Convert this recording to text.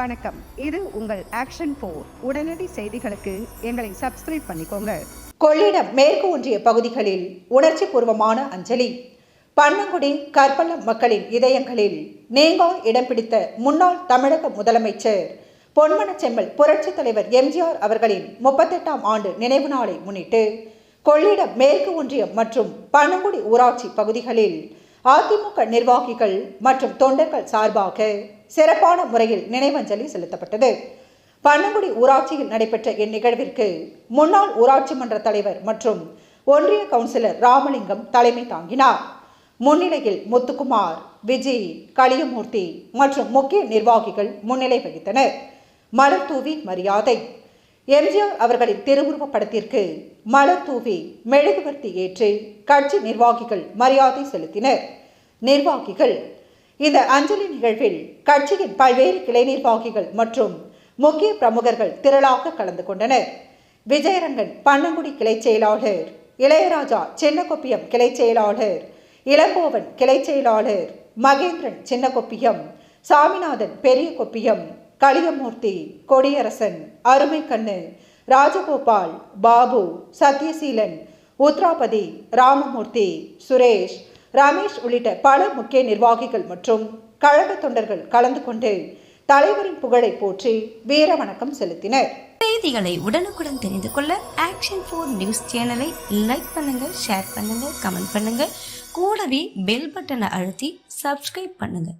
வணக்கம். இது உங்கள் ஆக்ஷன் போர் உடனடி செய்திகளுக்கு எங்களை சப்ஸ்கிரைப் பண்ணிக்கோங்க. கொள்ளிடம் மேற்கு ஒன்றிய பகுதிகளில் உணர்ச்சி பூர்வமான அஞ்சலி. பன்னங்குடி கற்பலம் மக்களின் இதயங்களில் நீங்கா இடம் பிடித்த முன்னாள் தமிழக முதலமைச்சர் பொன்மனச் செம்மல் புரட்சித் தலைவர் எம்ஜிஆர் அவர்களின் முப்பத்தெட்டாம் ஆண்டு நினைவு நாளை முன்னிட்டு கொள்ளிடம் மேற்கு ஒன்றியம் மற்றும் பன்னங்குடி ஊராட்சி பகுதிகளில் அதிமுக நிர்வாகிகள் மற்றும் தொண்டர்கள் சார்பாக சிறப்பான முறையில் நினைவஞ்சலி செலுத்தப்பட்டது. பன்னங்குடி ஊராட்சியில் நடைபெற்ற இந்நிகழ்விற்கு முன்னாள் ஊராட்சி மன்ற தலைவர் மற்றும் ஒன்றிய கவுன்சிலர் ராமலிங்கம் தலைமை தாங்கினார். முன்னிலையில் முத்துக்குமார் விஜய் களியமூர்த்தி மற்றும் முக்கிய நிர்வாகிகள் முன்னிலை வகித்தனர். மலர் தூவி மரியாதை. எம்ஜிஆர் அவர்களின் திருவுருவப் படத்திற்கு மலர் தூவி மெழுகுவர்த்தி ஏற்று கட்சி நிர்வாகிகள் மரியாதை செலுத்தினர். நிர்வாகிகள் இந்த அஞ்சலி நிகழ்வில் கட்சியின் பல்வேறு கிளை நிர்வாகிகள் மற்றும் முக்கிய பிரமுகர்கள் திரளாக கலந்து கொண்டனர். விஜயரங்கன் பன்னங்குடி கிளை செயலாளர் இளையராஜா சின்னக்கொப்பியம் கிளை செயலாளர் இளங்கோவன் கிளை செயலாளர் மகேந்திரன் சின்னக்கொப்பியம் சாமிநாதன் பெரிய கொப்பியம் களியமூர்த்தி கொடியரசன் அருமைக்கண்ணு ராஜகோபால் பாபு சத்யசீலன் உத்ராபதி ராமமூர்த்தி சுரேஷ் ரமேஷ் உள்ளிட்ட பல முக்கிய நிர்வாகிகள் மற்றும் கழக தொண்டர்கள் கலந்து கொண்டு தலைவரின் புகழை போற்றி வீர வணக்கம் செலுத்தினர். செய்திகளை உடனுக்குடன் தெரிந்து கொள்ள ஆக்ஷன் ஃபோர் நியூஸ் சேனலை லைக் பண்ணுங்க ஷேர் பண்ணுங்க கமெண்ட் பண்ணுங்க. கூடவே பெல் பட்டனை அழுத்தி சப்ஸ்கிரைப் பண்ணுங்க.